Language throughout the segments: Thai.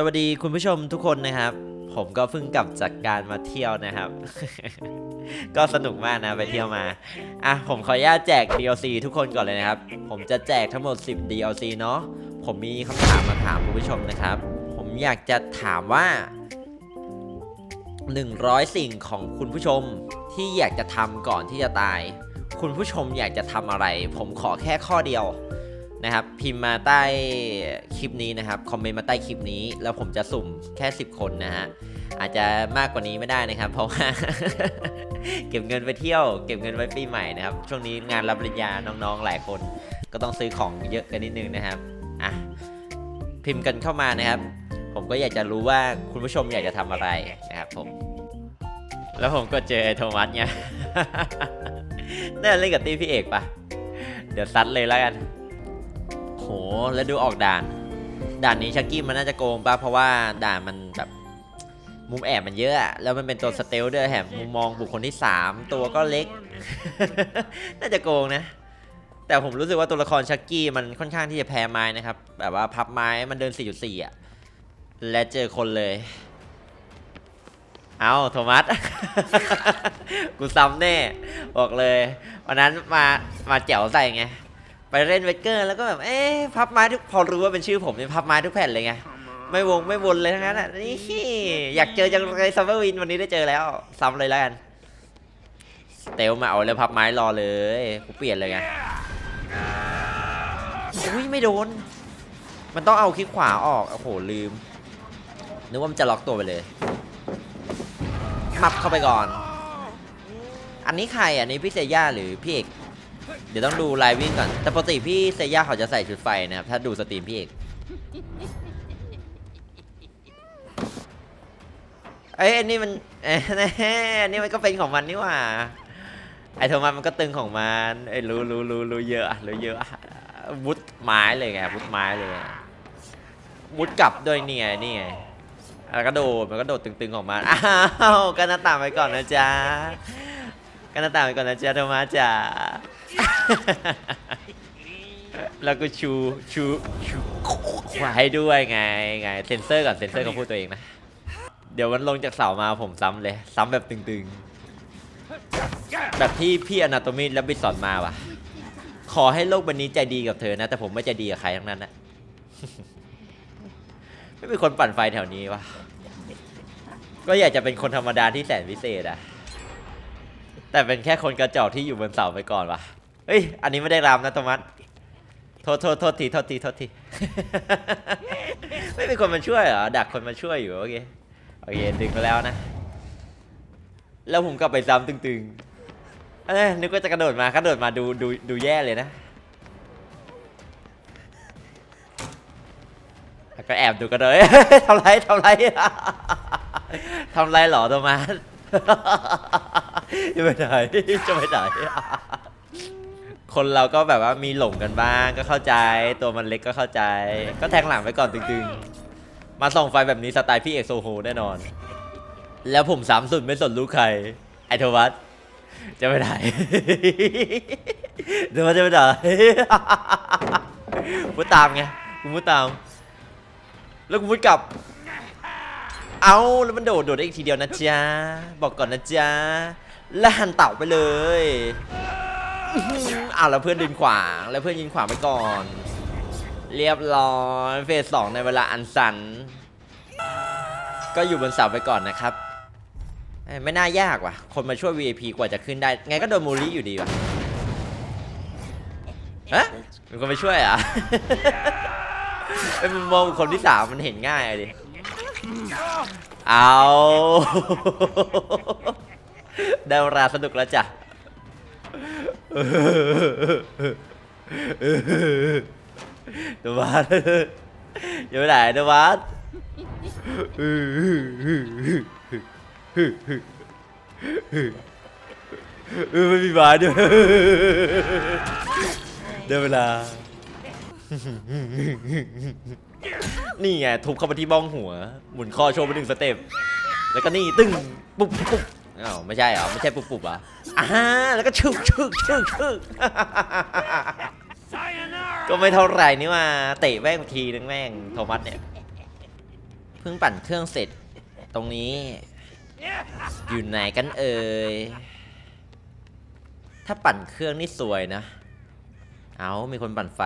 สวัสดีคุณผู้ชมทุกคนนะครับ ผมก็เพิ่งกลับจากการมาเที่ยวนะครับ ก็สนุกมากนะไปเที่ยวมาอะผมขออนุญาตแจก DLC ทุกคนก่อนเลยนะครับ ผมจะแจกทั้งหมด 10 DLC เนาะผมมีคำถามมาถามคุณผู้ชมนะครับ ผมอยากจะถามว่า 100 สิ่งของคุณผู้ชมที่อยากจะทำก่อนที่จะตาย คุณผู้ชมอยากจะทำอะไร ผมขอแค่ข้อเดียว นะครับพิมพ์มาใต้คลิปนี้นะครับคอมเมนต์มาใต้คลิปนี้ แล้วผมจะสุ่มแค่ 10 คนนะฮะอาจจะมากกว่านี้ไม่ได้นะครับ เพราะว่า เก็บเงินไปเที่ยว เก็บเงินไว้ปีใหม่นะครับ ช่วงนี้งานรับปริญญาน้องๆหลายคน ก็ต้องซื้อของเยอะกันนิดนึงนะครับอะพิมพ์กันเข้ามานะครับ ผมก็อยากจะรู้ว่าคุณผู้ชมอยากจะทำอะไรนะครับผม แล้วผมก็เจอไอ้โทมัสไงน่าเล่นกับตีพี่เอกปะเดี๋ยวซัดเลยแล้วกัน หแล้วดูออกด่าน ด่านนี้ชักกี้มันน่าจะโกงป่ะเพราะว่าด่านมันแบบมุมแอบมันเยอะอะแล้วมันเป็นตัวสเตลด้วยแถมมุมมองบุคคลที่ 3 ตัวก็เล็ก น่าจะโกงนะ แต่ผมรู้สึกว่าตัวละครชักกี้มันค่อนข้างที่จะแพ้ไม้นะครับ แบบว่าพับไม้มันเดิน 4.4 อะ และเจอคนเลย เอาโทมัส กูซ้ำแน่ บอกเลย วันนั้นมามาแจ๋วใส่ไง ไปเล่นเวกเกอร์แล้วก็แบบเอ๊ะพับไม้ทุกพอรู้ว่าเป็นชื่อผมเนี่ยพับไม้ทุกแผ่นเลยไงไม่วงไม่วนเลยทั้งนั้นอะนี่อยากเจอจังเลยซัมเมอร์วินวันนี้ได้เจอแล้วซ้ำเลยแล้วกันสเตลมาเอาเลยพับไม้รอเลยกูเปลี่ยนเลยไงอุ้ยไม่โดน มันต้องเอาคลิกขวาออกโอ้โหลืมนึกว่ามันจะล็อกตัวไปเลยมับเข้าไปก่อน อันนี้ใครอะอันนี้พี่เซย่าหรือพี่เอก เดี๋ยวต้องดูไลฟ์วิ่งก่อน แต่ปกติพี่เซย่าเขาจะใส่ชุดไฟนะครับ ถ้าดูสตรีมพี่เอกเอ้ยอันนี้มันเอ้ยแน่อันนี้มันก็เป็นของมันนี่หว่า ไอโทมัสมันก็ตึงของมันไอ้ยรู้รู้รู้รู้เยอะอะรู้เยอะอะวุดไม้เลยไงวุดไม้เลยวุดกลับด้วยนี่ไงนี่ไงแล้วก็โดดมันก็โดดตึงๆของมัน อ้าวกันหน้าต่างไปก่อนนะจ๊ะกันหน้าต่างไปก่อนนะจ๊ะโทมัสจ๋า แล้วก็ชูชูชูขวาให้ด้วยไงไงเซนเซอร์ก่อนเซนเซอร์เขาพูดตัวเองนะ เดี๋ยวมันลงจากเสามาผมซ้ำเลย ซ้ำแบบตึงๆ แบบที่พี่อนาโตมีและบิดสอนมาว่ะ ขอให้โลกใบนี้ใจดีกับเธอนะ แต่ผมไม่ใจดีกับใครทั้งนั้นนะ ไม่มีคนปั่นไฟแถวนี้วะก็อยากจะเป็นคนธรรมดาที่แสนพิเศษอะแต่เป็นแค่คนกระจอกที่อยู่บนเสาไปก่อนวะ เฮ้ย อันนี้ไม่ได้รามนะโทมัสโทษโทษโทษทีโทษทีโทษที ไม่มีคนมาช่วยเหรอ ดักคนมาช่วยอยู่โอเค โอเค ดึงมาแล้วนะ แล้วผมกลับไปซ้ำตึงๆเอ้ยนึกว่าจะกระโดดมากระโดดมาดูดูดูแย่เลยนะก็แอบดูกระโดดทำไรทำไรทำไรหรอโทมัสจะไปไหนจะไปไหน คนเราก็แบบว่ามีหลงกันบ้างก็เข้าใจ ตัวมันเล็กก็เข้าใจ ก็แทงหลังไปก่อนตึงๆ มาส่องไฟแบบนี้สไตล์พี่เอกโซโฮแน่นอน แล้วผมสามสุดไม่สนลูกใคร ไอโทมัสจะไปไหนโทมัสจะไปไหนมุดตามไงกูมุดตาม แล้วกูมุดกลับ เอาแล้วมันโดดโดดได้อีกทีเดียวนะจ๊ะ บอกก่อนนะจ๊ะ แล้วหันเต่าไปเลย อื้อาวแล้วเพื่อนดึงขวางแล้วเพื่อนยิงขวางไปก่อน เรียบร้อยเฟสสองในเวลาอันสัน ก็อยู่บนเสาไปก่อนนะครับ ไม่น่ายากว่ะ คนมาช่วย VIP กว่าจะขึ้นได้ ไงก็โดนมูลี่อยู่ดีว่ะฮะมีคนไปช่วยอะเป็นมุมมองคนที่สามมันเห็นง่ายอะดิเอาได้เวลาสนุกแล้วจ้ะ ตัวบาสอยู่ไหนตัวบาสเออไม่มีบาสด้วยได้เวลา นี่ไงทุบเข้าไปที่บ้องหัว หมุนคอโชว์ไปหนึ่งสเต็ป แล้วก็นี่ตึ้ง ปุ๊บปุ๊บอ้าวไม่ใช่เหรอ ไม่ใช่ปุ๊บปุ๊บอะ อ่าแล้วก็ชึกชึกชึกชึกก็ไม่เท่าไหร่นี่ว่าเตะแม่งทีนึงแม่งโทมัสเนี่ย เพิ่งปั่นเครื่องเสร็จตรงนี้ อยู่ไหนกันเอ่ย ถ้าปั่นเครื่องนี่สวยนะ เอามีคนปั่นไฟ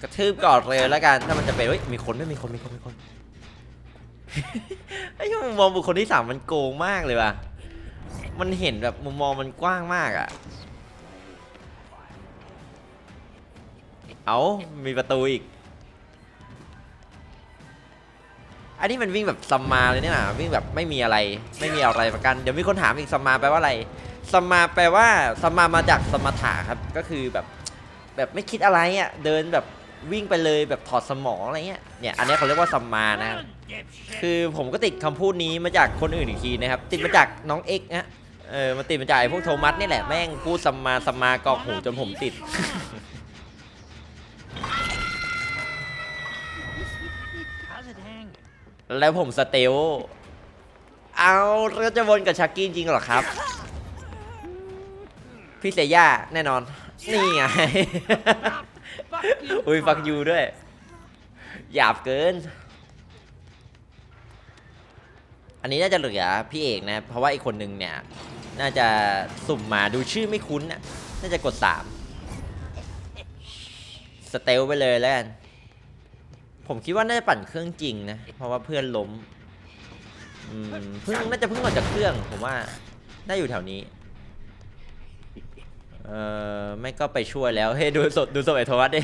กระทืบก่อนเลยแล้วกัน ถ้ามันจะเป็นเฮ้ยมีคนไม่มีคนมีคนมีคน มุมมองบุคคลที่สามมันโกงมากเลยว่ะ มันเห็นแบบมุมมองมันกว้างมากอะ่ะ เอามีประตูอีก อันนี้มันวิ่งแบบซัมมาเลยเนี่ยนะวิ่งแบบไม่มีอะไร ไม่มีอะไรประกัน เดี๋ยวมีคนถามอีกซัมมาแปลว่าอะไรซัมมาแปลว่าซัมมามาจากสมถะครับ ก็คือแบบแบบไม่คิดอะไรอะ เดินแบบ วิ่งไปเลยแบบถอดสมองอะไรเงี้ยเนี่ยอันนี้เขาเรียกว่าซัมมานะครับคือผมก็ติดคำพูดนี้มาจากคนอื่นอีกทีนะครับติดมาจากน้องเอ็กซ์นะเออมันติดมาจากไอ้พวกโทมัสนี่แหละแม่งพูดสัมมาสัมมากอกหูจนผมติด How's it hang? แล้วผมสเตล เอาแล้วจะวนกับชักกี้จริงเหรอครับ พี่เซย่าแน่นอน นี่ไง อุ้ยฟักยูด้วย หยาบเกิน อันนี้น่าจะเหลือพี่เอกนะ เพราะว่าอีกคนนึงเนี่ย น่าจะสุ่มมาดูชื่อไม่คุ้นน่ะน่าจะกด3สเตลไปเลยแล้วกัน ผมคิดว่าน่าจะปั่นเครื่องจริงนะ เพราะว่าเพื่อนล้มอืมเพิ่งน่าจะเพิ่งออกจากเครื่อง ผมว่า น่าอยู่แถวนี้ เออไม่ก็ไปช่วยแล้วเฮ้ยดูสดดูสดไอ้โทมัสดิ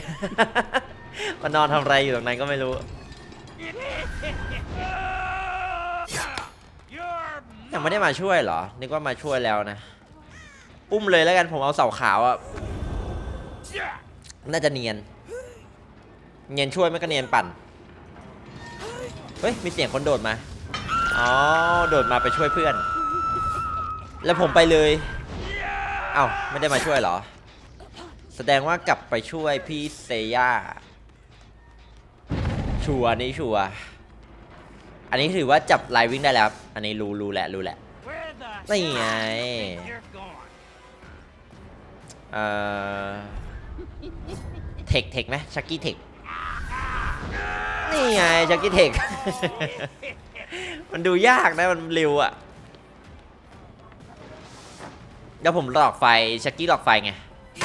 มันนอนทำอะไรอยู่ตรงนั้นก็ไม่รู้ ยังไม่ได้มาช่วยเหรอ นึกว่ามาช่วยแล้วนะ อุ้มเลยแล้วกันผมเอาเสาขาวอะน่าจะเนียน เนียนช่วยไม่ก็เนียนปั่น เฮ้ย มีเสียงคนโดดมา อ๋อ โดดมาไปช่วยเพื่อน แล้วผมไปเลย เอ้าไม่ได้มาช่วยเหรอ แสดงว่ากลับไปช่วยพี่เซย่า ชัวร์นี่ชัวร์อันนี้ถือว่าจับไลายวิ่งได้แล้ว อันนี้รู้รู้แหละรู้แหละ นี่ไง เอ่อ เทคเทคไหมชักกี้เทค นี่ไงชักกี้เทค มันดูยากนะมันเร็วอะ ดี๋ยวผมหลอกไฟชักกี้หลอกไฟไง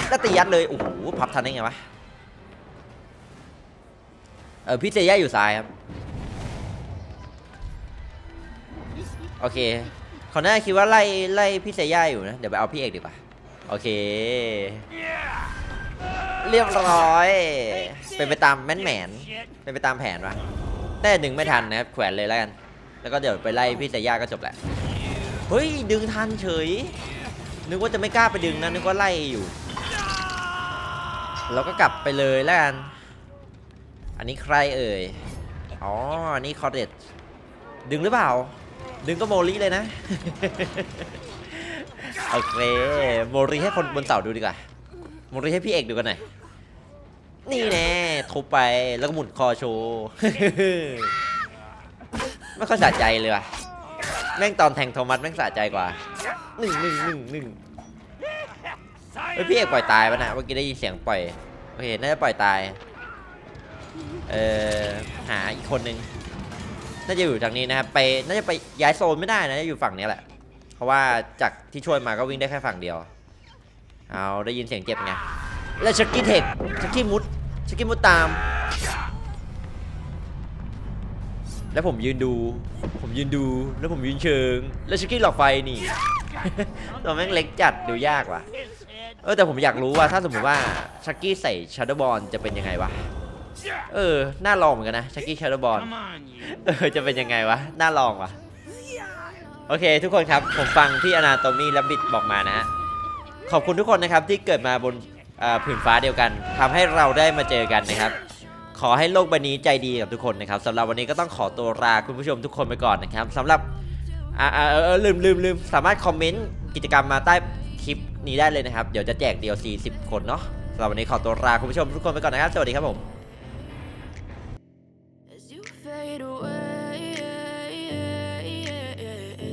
แล้วตียัดเลยโอ้โหพับทันได้ไงวะเออพี่เซย่าอยู่ซ้ายครับโอเคเขาน่าคิดว่าไล่ไล่พี่เซย่าอยู่นะเดี๋ยวไปเอาพี่เอกดีกว่าโอเค เรียบร้อย เป็นไปตามแม่นแหมนเป็นไปตามแผนวะแต่ดึงไม่ทันนะครับแขวนเลยแล้วกัน แล้วก็เดี๋ยวไปไล่พี่เซย่าก็จบแหละเฮ้ยดึงทันเฉย นึกว่าจะไม่กล้าไปดึงนะนึกว่าไล่อยู่ เราก็กลับไปเลยแล้วกัน อันนี้ใครเอ่ย อ๋ออันนี้คอร์เดตดึงหรือเปล่า ดึงก็โมลีเลยนะ โอเค โมลีให้คนบนเสาดูดีกว่า โมลีให้พี่เอกดูกันหน่อย นี่แน่ทุบไปแล้วก็หมุนคอโชว์ ไม่ค่อยสะใจเลยว่ะ แม่งตอนแทงโทมัสแม่งสะใจกว่าหนึ่งหนึ่งหนึ่งหนึ่งเฮ้ยพี่เอกปล่อยตายปะนะเมื่อกี้ได้ยินเสียงปล่อยโอเคน่าจะปล่อยตายเอ่อหาอีกคนนึงน่าจะอยู่ทางนี้นะครับไปน่าจะไปย้ายโซนไม่ได้นะจะอยู่ฝั่งนี้แหละ เพราะว่าจากที่ช่วยมาก็วิ่งได้แค่ฝั่งเดียวเอาได้ยินเสียงเจ็บไงแล้วชักกี้เทคชักกี้มุดชักกี้มุดตาม แล้วผมยืนดู ผมยืนดู แล้วผมยืนเชิง แล้วชักกี้หลอกไฟนี่ ตัวแม่งเล็กจัดดูยากว่ะ เออแต่ผมอยากรู้ว่าถ้าสมมติว่าชักกี้ใส่ชาร์ดบอลจะเป็นยังไงวะ เออ น่าลองเหมือนกันนะชักกี้ชาร์ดบอลเออ จะเป็นยังไงวะ น่าลองวะโอเค ทุกคนครับ ผมฟังที่อนาโตมีและบิดบอกมานะฮะ ขอบคุณทุกคนนะครับที่เกิดมาบนผืนฟ้าเดียวกันทำให้เราได้มาเจอกันนะครับ ขอให้โลกใบนี้ใจดีกับทุกคนนะครับสำหรับวันนี้ก็ต้องขอตัวลาคุณผู้ชมทุกคนไปก่อนนะครับสำหรับอ่าเออเออลืมลืมลืมสามารถคอมเมนต์กิจกรรมมาใต้คลิปนี้ได้เลยนะครับ เดี๋ยวจะแจกเดียว40คนเนาะสำหรับวันนี้ขอตัวลาคุณผู้ชมทุกคนไปก่อนนะครับ สวัสดีครับผม